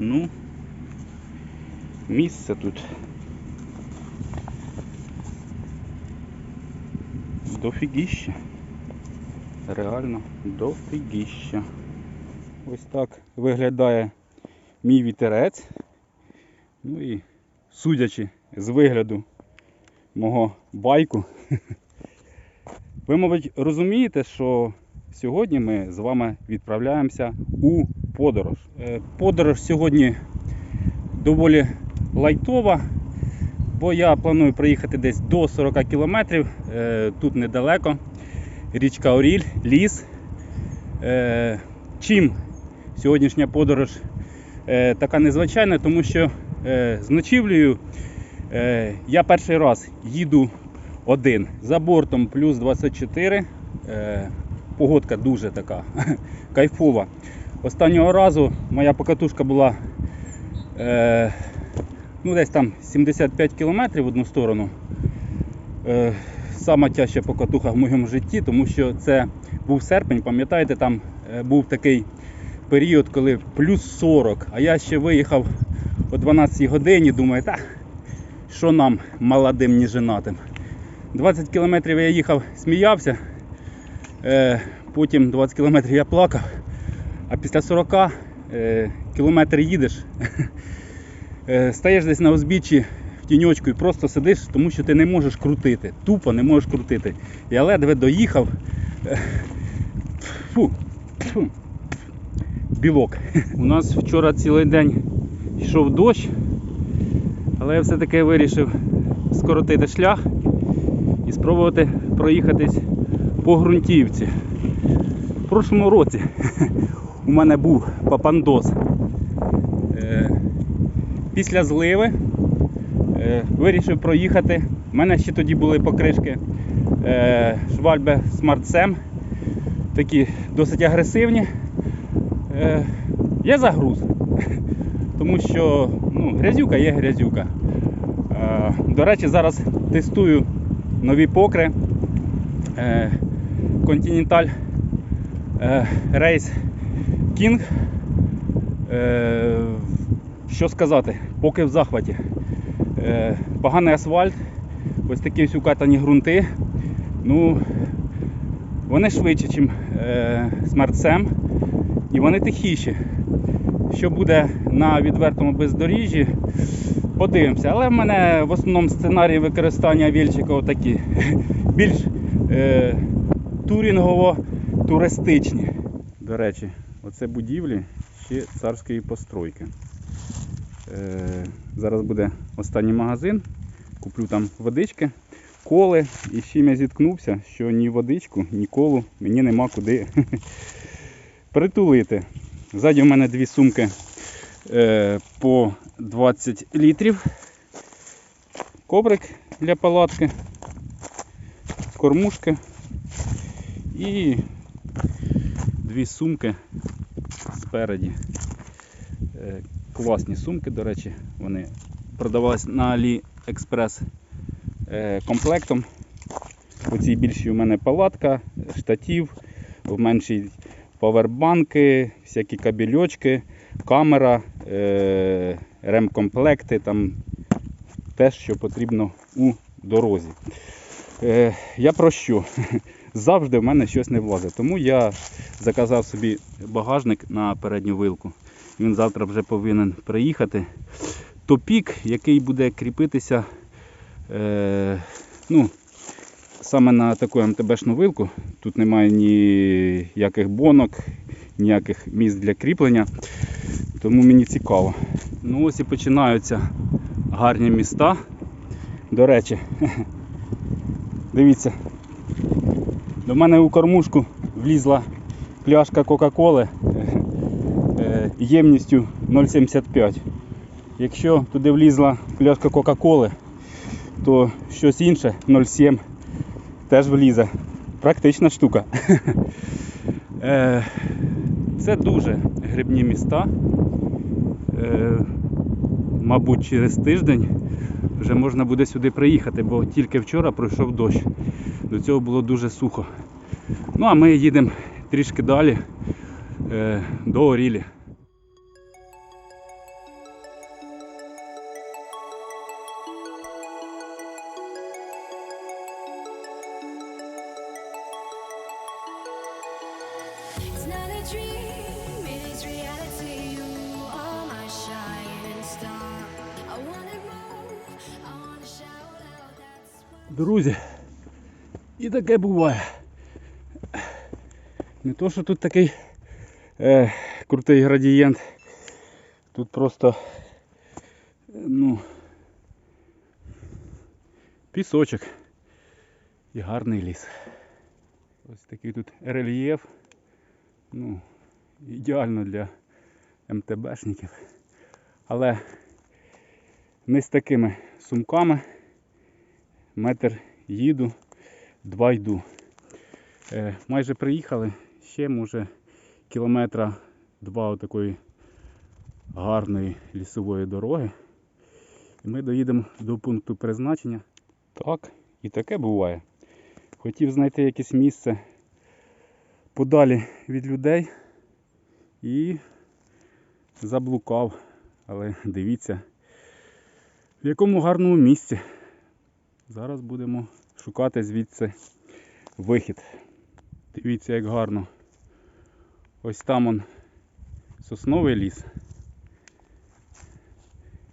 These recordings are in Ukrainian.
Ну, місце тут. Дофігіща. Реально дофігіща. Ось так виглядає мій вітерець. Ну і судячи з вигляду мого байку, ви, мабуть, розумієте, що сьогодні ми з вами відправляємося у подорож. Е, Подорож сьогодні доволі лайтова, бо я планую приїхати десь до 40 кілометрів, е, тут недалеко. Річка Оріль, ліс. Е, Чим сьогоднішня подорож така незвичайна, тому що з ночівлею я перший раз їду один. За бортом плюс 24. Е, погодка дуже така кайфова. Останнього разу моя покатушка була е, ну, десь там 75 кілометрів в одну сторону. Е, сама тяжча покатуха в моєму житті, тому що це був серпень, пам'ятаєте, там е, був такий період, коли плюс 40, а я ще виїхав о 12 годині, думаю, та що нам, молодим, ні женатим. 20 кілометрів я їхав, сміявся, е, потім 20 кілометрів я плакав, а після 40 е, кілометр їдеш, е, стаєш десь на узбіччі в тіньочку і просто сидиш, тому що ти не можеш крутити. Тупо не можеш крутити. Я ледве доїхав. е, Фу, фу, білок. У нас вчора цілий день йшов дощ, але я все-таки вирішив скоротити шлях і спробувати проїхатись по ґрунтівці. В прошлому році у мене був папандос. Е, Після зливи е, вирішив проїхати. У мене ще тоді були покришки е, Schwalbe Smart Sam, такі досить агресивні. Е, Є загруз, тому що ну, грязюка є грязюка. Е, До речі, зараз тестую нові покри е, Continental е, Race King. Е, Що сказати, поки в захваті. Е, Поганий асфальт, ось такі ось укатані ґрунти. Ну, вони швидше, ніж е, Sam, і вони тихіші. Що буде на відвертому бездоріжжі, подивимося. Але в мене в основному сценарій використання вільчика отакі. Більш е, турінгово-туристичні. До речі, оце будівлі ще царської постройки. Е, зараз буде останній магазин. Куплю там водички, коли. І чим я зіткнувся, що ні водичку, ні колу мені нема куди притулити. Ззаді в мене дві сумки е, по 20 літрів. Коврик для палатки, кормушки і дві сумки спереді. Е, класні сумки, до речі, вони продавались на AliExpress е, комплектом. У цій більшій у мене палатка, штатів, в меншій павербанки, всякі кабельочки, камера, е, ремкомплекти, там те, що потрібно у дорозі. Е, я про що? Завжди в мене щось не влазить. Тому я заказав собі багажник на передню вилку. Він завтра вже повинен приїхати. Топік, який буде кріпитися е, ну, саме на таку МТБшну вилку. Тут немає ніяких бонок, ніяких місць для кріплення. Тому мені цікаво. Ну ось і починаються гарні міста. До речі, дивіться, до мене у кормушку влізла пляшка Кока-Коли е, ємністю 0,75. Якщо туди влізла пляшка Кока-Коли, то щось інше 0,7 теж влізе. Практична штука. Е, Це дуже грибні міста. Е, Мабуть, через тиждень вже можна буде сюди приїхати, бо тільки вчора пройшов дощ. До цього було дуже сухо. Ну а ми їдемо трішки далі е, до Орілі. Друзі, і таке буває. Не то, що тут такий е, крутий градієнт. Тут просто ну, пісочок і гарний ліс. Ось такий тут рельєф. Ну, ідеально для МТБшників. Але не з такими сумками. Метр їду, два йду. Е, майже приїхали, ще може кілометра два такої гарної лісової дороги. І ми доїдемо до пункту призначення. Так, і таке буває. Хотів знайти якесь місце подалі від людей і заблукав. Але дивіться, в якому гарному місці. Зараз будемо шукати звідси вихід. Дивіться, як гарно. Ось там он сосновий ліс.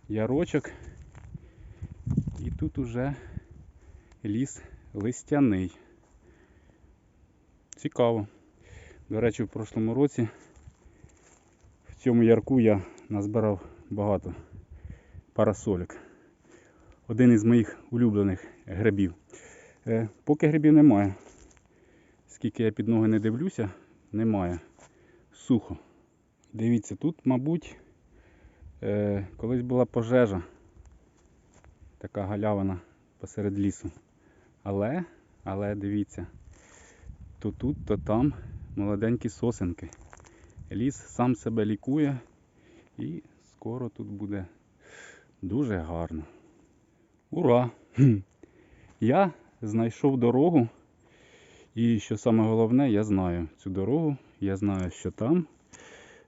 Ярочок. І тут уже ліс листяний. Цікаво. До речі, в прошлому році в цьому ярку я назбирав багато парасолік. Один із моїх улюблених грибів. Е, поки грибів немає. Скільки я під ноги не дивлюся, немає. Сухо. Дивіться, тут, мабуть, е, колись була пожежа. Така галявина посеред лісу. Але, але дивіться, то тут, то там молоденькі сосенки. Ліс сам себе лікує і скоро тут буде дуже гарно. Ура! Я знайшов дорогу. І що саме головне, я знаю цю дорогу, я знаю, що там.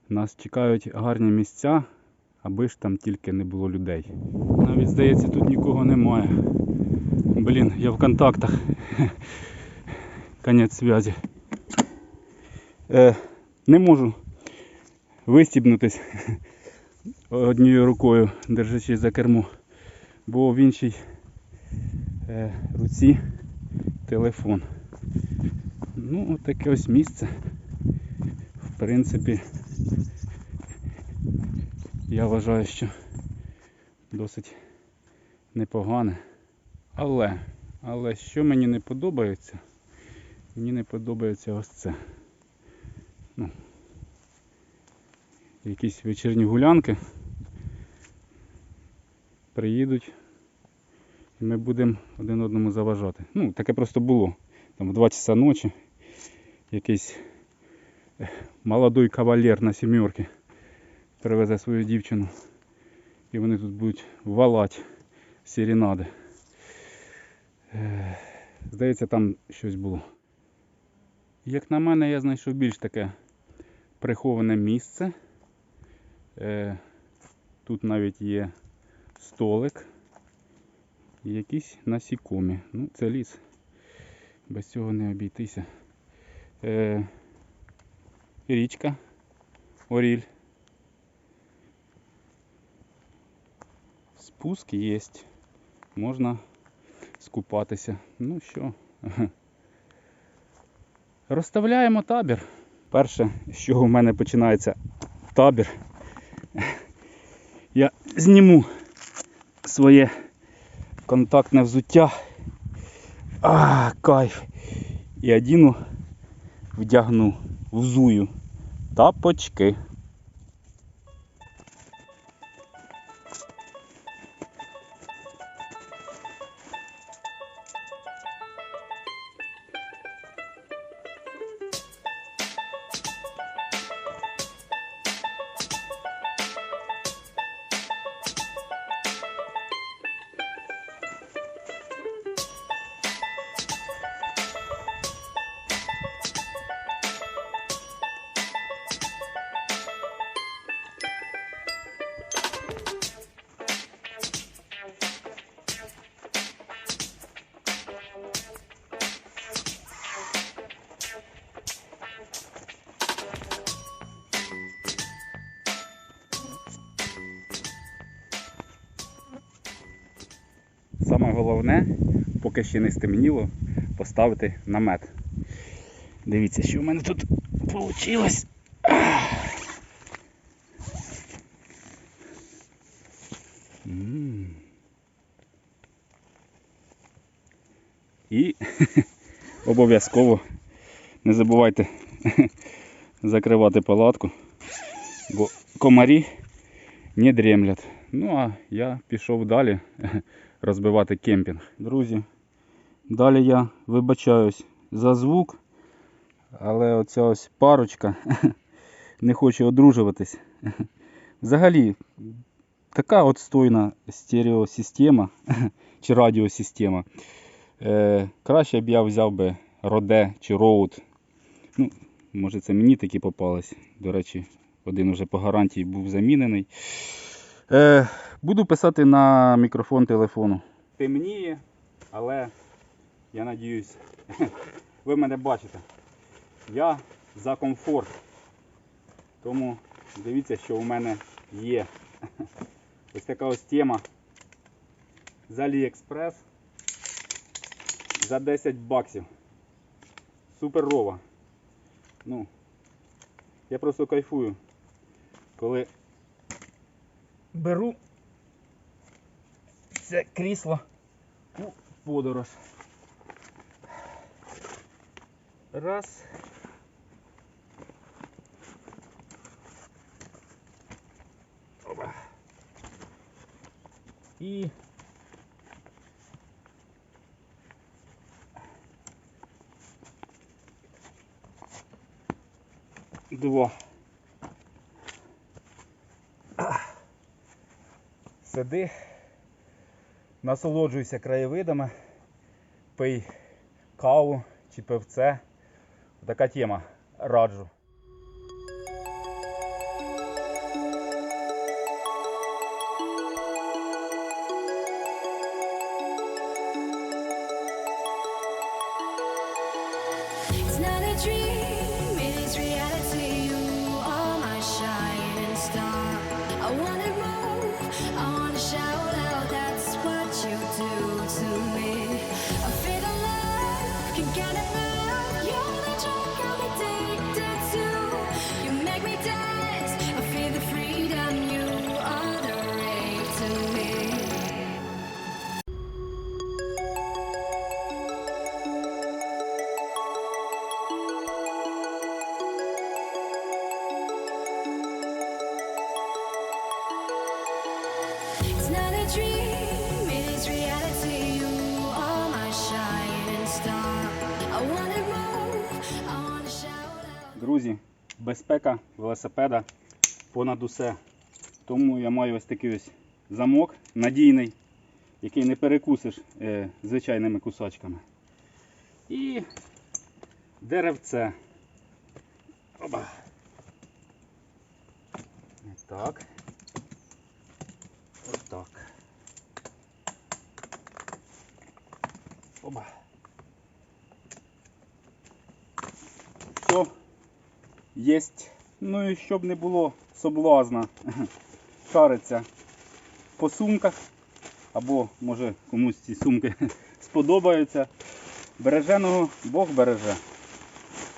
Нас чекають гарні місця, аби ж там тільки не було людей. Навіть здається, тут нікого немає. Блін, я в контактах. Конець зв'язі. Е, не можу вистібнутись однією рукою, держачись за кермо, бо в іншій е, руці телефон. Ну, от таке ось місце. В принципі, я вважаю, що досить непогане. Але, але що мені не подобається, мені не подобається ось це. Ну, якісь вечірні гулянки приїдуть ми будемо один одному заважати. Ну, таке просто було. Там в 2 часа ночі якийсь е, молодий кавалер на сімерки привезе свою дівчину. І вони тут будуть валати серенади. Е, Здається, там щось було. Як на мене, я знайшов більш таке приховане місце. Е, Тут навіть є столик якісь насікомі. Ну, це ліс. Без цього не обійтися. Е, річка, оріль. Спуск є. Можна скупатися. Ну що, розставляємо табір. Перше, з чого в мене починається табір, я зніму своє контактне взуття. А, кайф. І одіну вдягну, взую тапочки. Саме головне, поки ще не стемніло, поставити намет. Дивіться, що в мене тут вийшло. І обов'язково не забувайте закривати палатку, бо комарі не дремлять. Ну а я пішов далі розбивати кемпінг. Друзі, далі я вибачаюсь за звук, але оця ось парочка не хоче одружуватись. Взагалі, така отстойна стереосистема чи радіосистема. Е, краще б я взяв би Роде чи Роуд. Ну, може це мені такі попались. До речі, один уже по гарантії був замінений. Е, буду писати на мікрофон телефону. Темніє, але я надіюсь, ви мене бачите. Я за комфорт. Тому дивіться, що у мене є. Ось така ось тема з AliExpress за 10 баксів. Суперова. Ну, я просто кайфую, коли беру це крісло у подорож. Раз. Опа. І два. Сиди, насолоджуйся краєвидами, пий каву чи пивце. Така тема. Раджу. Безпека велосипеда понад усе. Тому я маю ось такий ось замок надійний, який не перекусиш е, звичайними кусачками. І деревце. Оба. Так. Ось так. Оба. Єсть. Ну і щоб не було соблазна шариться по сумках. Або може комусь ці сумки сподобаються. Береженого Бог береже.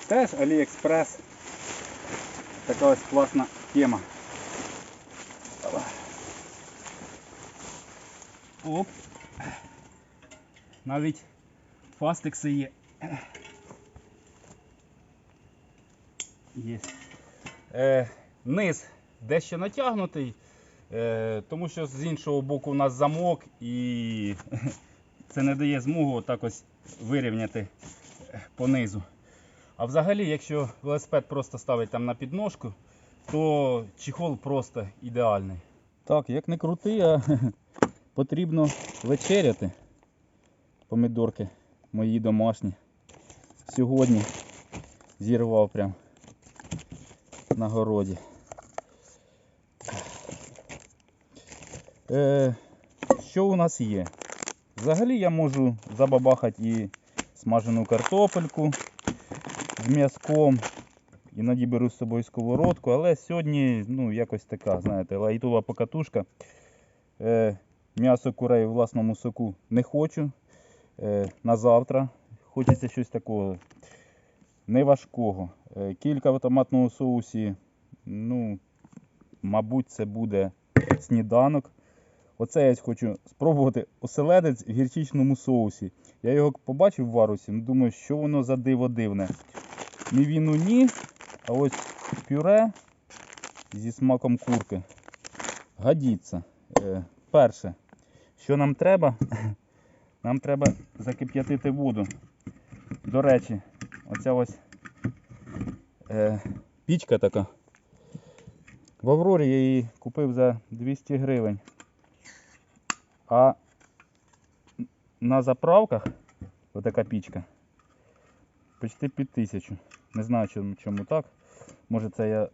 Теж AliExpress. Така ось класна тема. Оп. Навіть фастекси є. Є. Е, низ дещо натягнутий, е, тому що з іншого боку у нас замок і це не дає змогу отак ось вирівняти е, по низу. А взагалі, якщо велосипед просто ставить там на підножку, то чехол просто ідеальний. Так, як не крути, а потрібно вечеряти. Помідорки мої домашні. Сьогодні зірвав прям на городі. Е, що у нас є? Взагалі я можу забабахати і смажену картопельку з м'язком. Іноді беру з собою сковородку, але сьогодні ну, якось така, знаєте, лайтова покатушка. Е, М'ясо курей у власному соку не хочу. Е, на завтра. Хочеться щось такого неважкого. Е, кілька в томатному соусі. Ну, мабуть, це буде сніданок. Оце я хочу спробувати оселедець в гірчичному соусі. Я його побачив в варусі, ну думаю, що воно за диво дивне. Ні віну ні, а ось пюре зі смаком курки. Годіться. Е, перше, що нам треба? Нам треба закип'ятити воду. До речі, оця ось е, пічка така. В Аврорі я її купив за 200 гривень. А на заправках отака пічка почти під тисячу. Не знаю чому, чому так. Може це я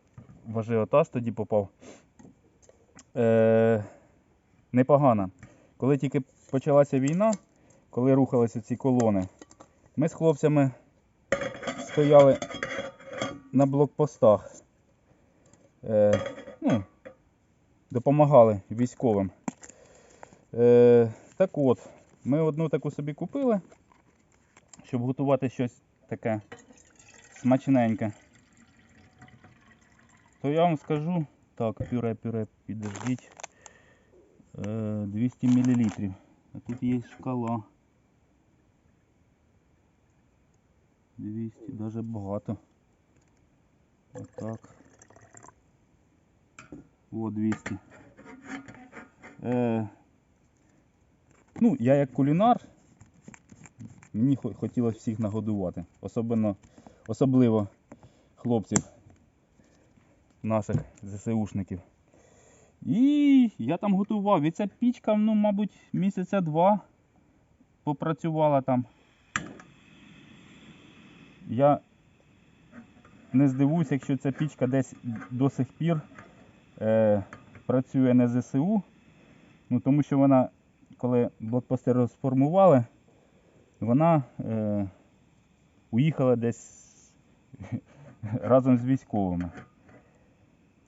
в ажіотаж тоді попав. Е, непогано. Коли тільки почалася війна, коли рухалися ці колони, ми з хлопцями стояли на блокпостах. Е, ну, допомагали військовим. Е, так от, ми одну таку собі купили, щоб готувати щось таке смачненьке. То я вам скажу, так, пюре, пюре, підождіть. Е, 200 мл. А тут є шкала. 200, даже багато. Отак. О, 200. Е, ну, я як кулінар, мені хотілося всіх нагодувати. Особливо, особливо хлопців наших ЗСУшників. І я там готував. І ця пічка, ну, мабуть, місяця два попрацювала там. Я не здивуюся, якщо ця пічка десь до сих пір е, працює на ЗСУ. Ну, тому що вона, коли блокпости розформували, вона е, уїхала десь разом з військовими.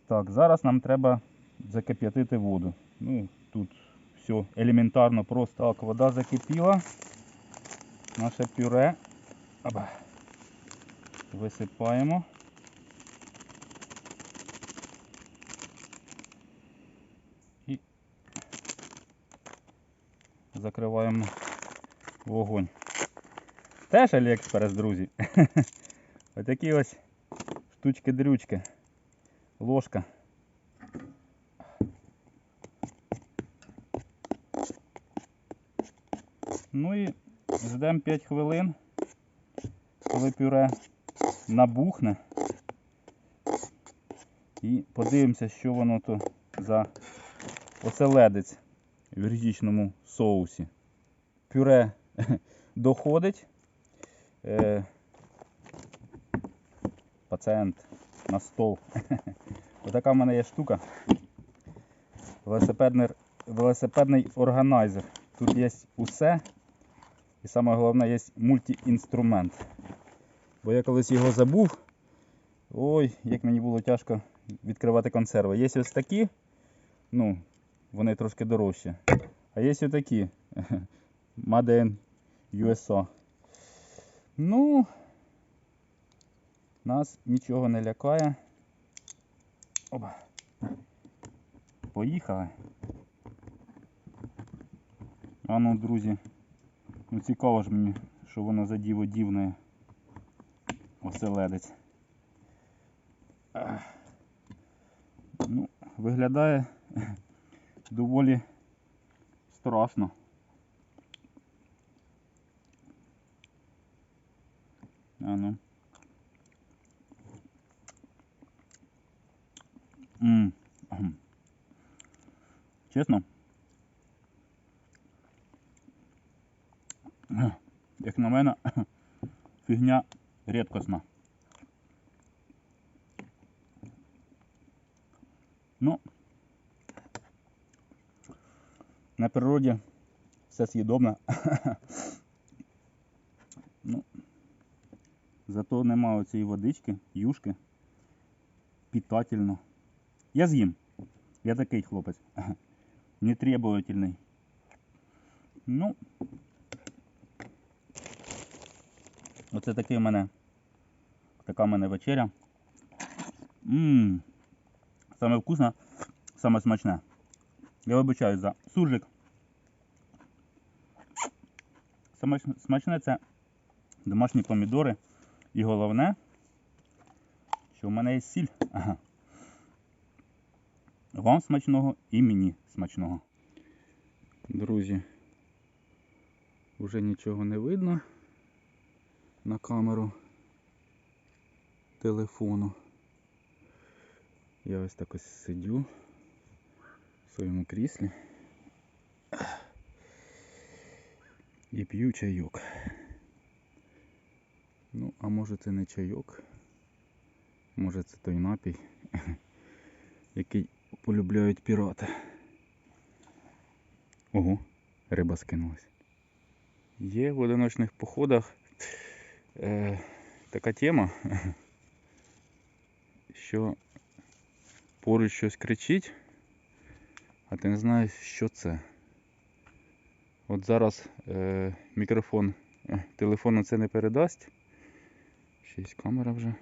Так, зараз нам треба закип'ятити воду. Ну, тут все елементарно, просто так, вода закипіла. Наше пюре. Аба. Висипаємо. Закриваємо вогонь. Теж Аліекспрес, друзі. Отакі ось штучки-дрючки. Ложка. Ну і ждемо 5 хвилин, коли пюре набухне. І подивимося, що воно то за оселедець в віргічному соусі. Пюре доходить. Е, пацієнт на стол. Отака в мене є штука. Велосипедний, велосипедний органайзер. Тут є усе. І саме головне є мультиінструмент. Бо я колись його забув. Ой, як мені було тяжко відкривати консерви. Є ось такі, ну, вони трошки дорожчі. А є ось такі. Made in USA. Ну, нас нічого не лякає. Опа. Поїхали. А ну, друзі, ну цікаво ж мені, що воно за діво дівне оселедець. Ну, виглядає доволі страшно. А ну. М. М. Чесно? Як на мене, фігня рідкісна. Ну, на природі все з'їдобне. ну, зато немає цієї водички, юшки. Питательно. Я з'їм. Я такий хлопець. Не требовательний. Ну. Оце такий у мене. Така в мене вечеря. Ммм. Саме вкусне, саме смачне. Я вибачаюсь за суржик. Смачне це домашні помідори. І головне, що в мене є сіль. Ага. Вам смачного і мені смачного. Друзі, вже нічого не видно на камеру телефону. Я ось так ось сидю своєму кріслі і п'ю чайок. Ну, а може це не чайок, може це той напій, який полюбляють пірати. Ого, риба скинулась. Є в одиночних походах е, така тема, що поруч щось кричить, а ти не знаєш, що це. От зараз е, мікрофон е, телефону це не передасть. Ще є камера вже.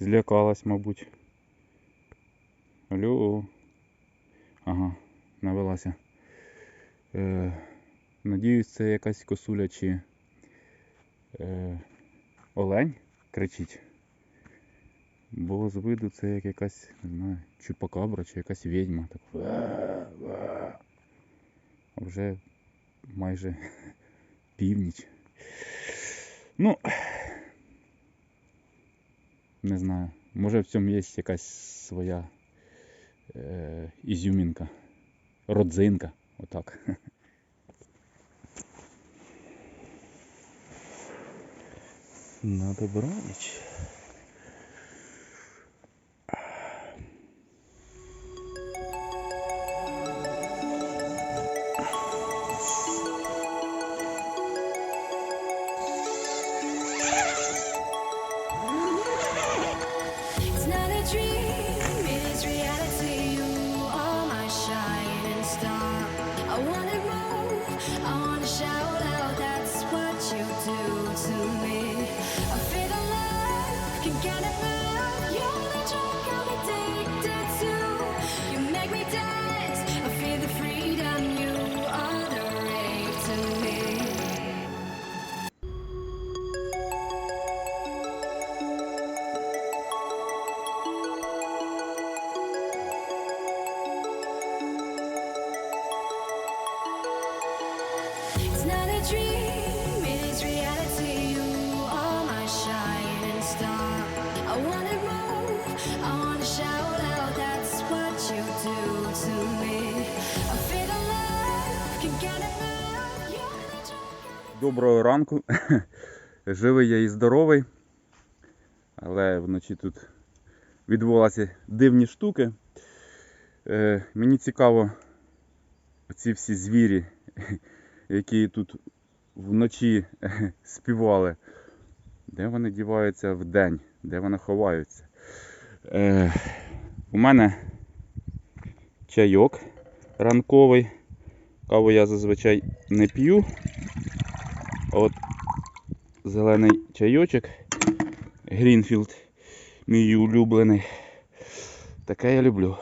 Злякалась, мабуть. Алло. Ага, навелася. Е, надіюсь, це якась косуля чи е, олень кричить. Бо з виду це як якась, не знаю, чупакабра чи якась відьма. Так. Вже майже північ. Ну, не знаю. Може в цьому є якась своя е, ізюмінка, родзинка. Отак. На добраніч. Доброго ранку. Живий я і здоровий. Але вночі тут відбувалися дивні штуки. Е, мені цікаво, ці всі звірі, які тут вночі співали, де вони діваються вдень, де вони ховаються. Е, у мене чайок ранковий. Каву я зазвичай не п'ю. От зелений чайочок Грінфілд, мій улюблений. Таке я люблю.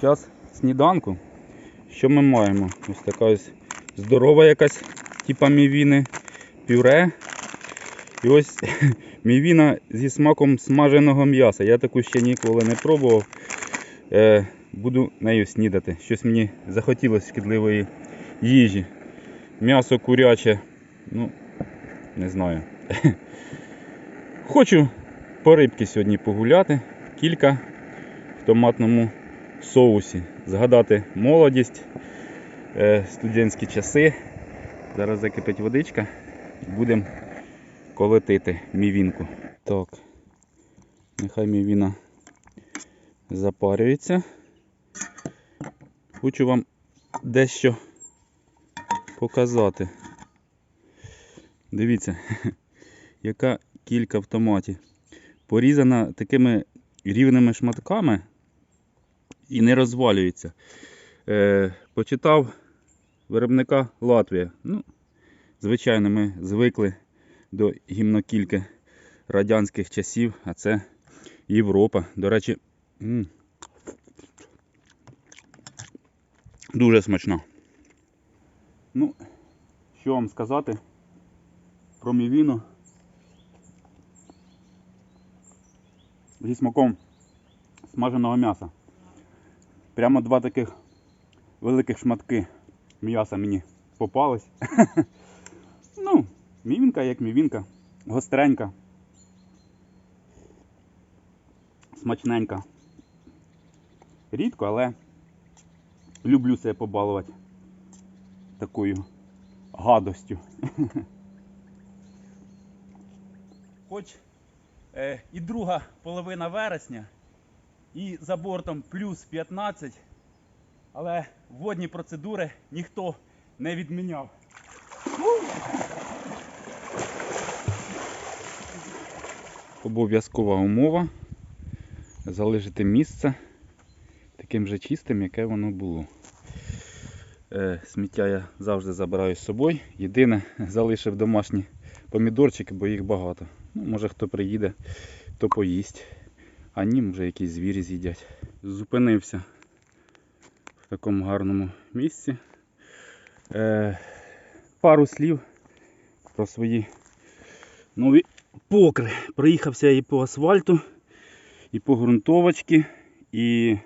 Зараз сніданку. Що ми маємо? Ось така ось здорова якась, типа мівіни, пюре. І ось мівіна зі смаком смаженого м'яса. Я таку ще ніколи не пробував. Е, буду нею снідати. Щось мені захотілося шкідливої їжі. М'ясо куряче. Ну, не знаю. Хочу по рибки сьогодні погуляти. Кілька в томатному соусі. Згадати молодість, студентські часи. Зараз закипить водичка. Будемо колотити мівінку. Так. Нехай мівіна запарюється. хочу вам дещо показати. Дивіться, яка кілька в томаті. Порізана такими рівними шматками і не розвалюється. Е, почитав виробника Латвія. Ну, звичайно, ми звикли до гімнокільки радянських часів, а це Європа. До речі, дуже смачна. Ну, що вам сказати про мівіно зі смаком смаженого м'яса. Прямо два таких великих шматки м'яса мені попались. ну, мівінка як мівінка, гостренька, смачненька. Рідко, але люблю себе побалувати такою гадостю. Хоч е, і друга половина вересня, і за бортом плюс 15, але водні процедури ніхто не відміняв. Обов'язкова умова залишити місце таким же чистим, яке воно було. Е, сміття я завжди забираю з собою. Єдине, залишив домашні помідорчики, бо їх багато. Ну, може хто приїде, то поїсть. А ні, може якісь звірі з'їдять. Зупинився в такому гарному місці. Е, пару слів про свої нові покри. Проїхався і по асфальту, і по ґрунтовочці, і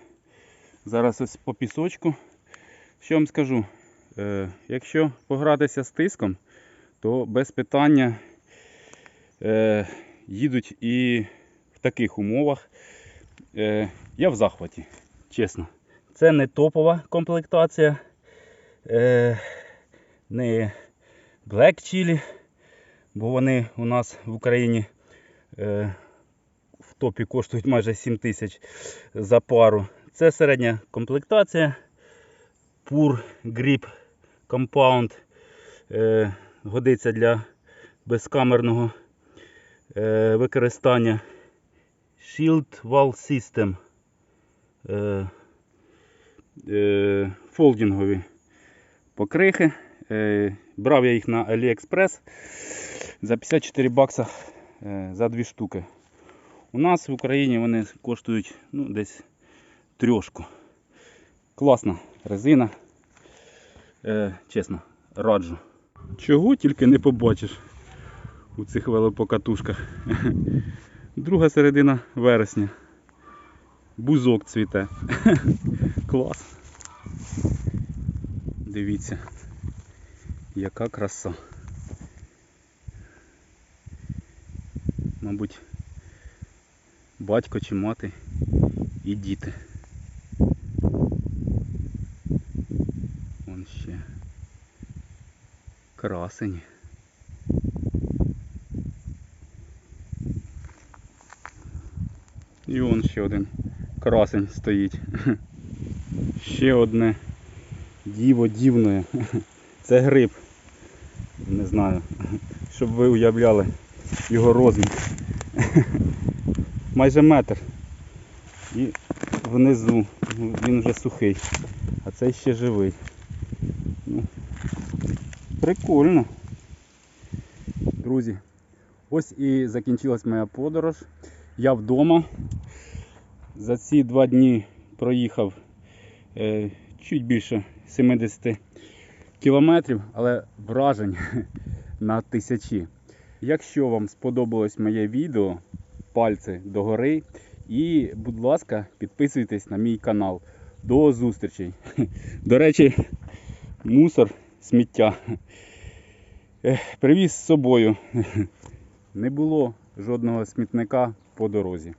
зараз ось по пісочку. Що вам скажу? Е, якщо погратися з тиском, то без питання е, їдуть і в таких умовах. Е, я в захваті, чесно. Це не топова комплектація, е, не Black Chili, бо вони у нас в Україні е, в топі коштують майже 7 тисяч за пару. Це середня комплектація. Pur Grip Compound е, годиться для безкамерного використання. Shield Wall System. Е, е, покрихи. Е, брав я їх на AliExpress за 54 бакса е, за дві штуки. У нас в Україні вони коштують ну, десь трьошку. Класна резина. Чесно, раджу. Чого тільки не побачиш у цих велопокатушках. Друга середина вересня. Бузок цвіте. Клас. Дивіться, яка краса. Мабуть, батько чи мати і діти. Вон ще красені. І вон ще один красень стоїть. Ще одне діво дівне. Це гриб. Не знаю, щоб ви уявляли його розмір. Майже метр. І внизу ну, він вже сухий, а цей ще живий. Ну, прикольно. Друзі, ось і закінчилась моя подорож. Я вдома. За ці два дні проїхав е, чуть більше 70 кілометрів, але вражень на тисячі. Якщо вам сподобалось моє відео, пальці догори. І, будь ласка, підписуйтесь на мій канал. До зустрічей. До речі, мусор, сміття. Привіз з собою. Не було жодного смітника по дорозі.